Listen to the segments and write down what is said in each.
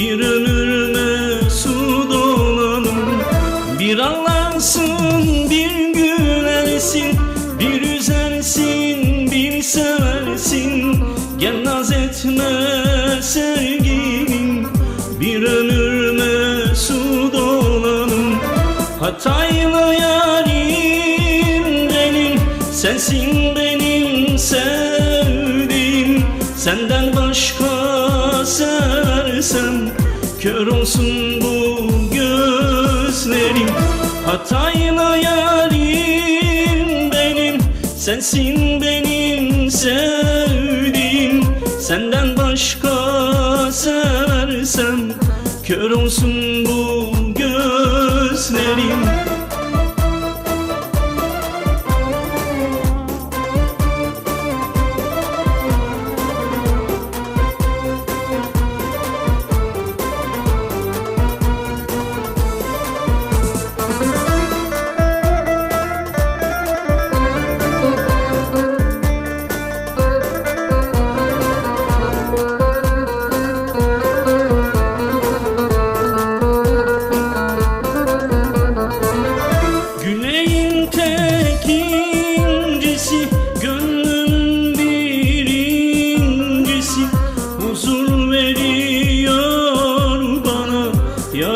Bir ölür mesut olalım Bir ağlarsın bir gülersin. Bir üzersin bir seversin. Gel naz etme sevgilim. Bir ölür mesut olalım Hataylı yarim benim Sensin benim sevdiğim. Senden başka seversem Kör olsun bu gözlerim. Hataylı yarim benim Sensin benim sevdiğim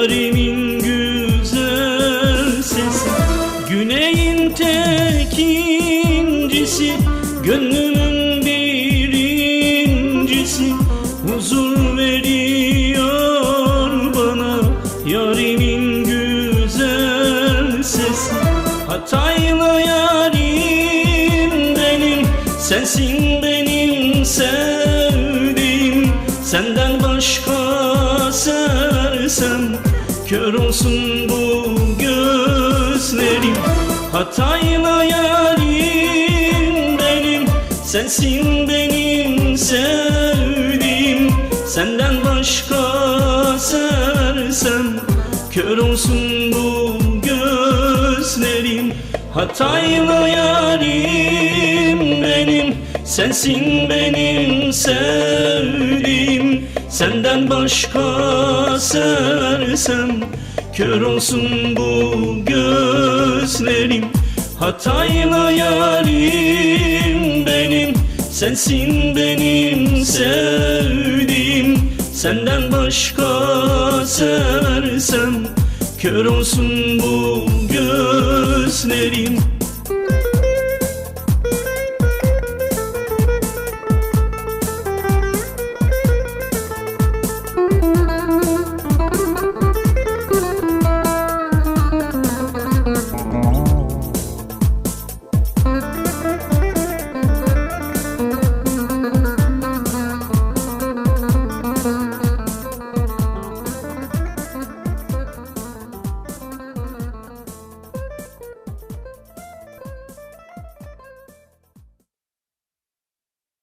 Yarimin güzel sesi Güneyin tek incisi Gönlümün birincisi. Huzur veriyor bana Yarimin güzel sesi. Hataylı yarim benim Sensin benim sevdiğim. Senden başka seversem Kör olsun bu gözlerim Hataylı yarim benim. Sensin benim sevdiğim Senden başka seversem Kör olsun bu gözlerim Hataylı yarim benim. Sensin benim sevdiğim Senden başka seversem Kör olsun bu gözlerim. Hataylı yarim benim Sensin benim sevdiğim. Senden başka seversem Kör olsun bu gözlerim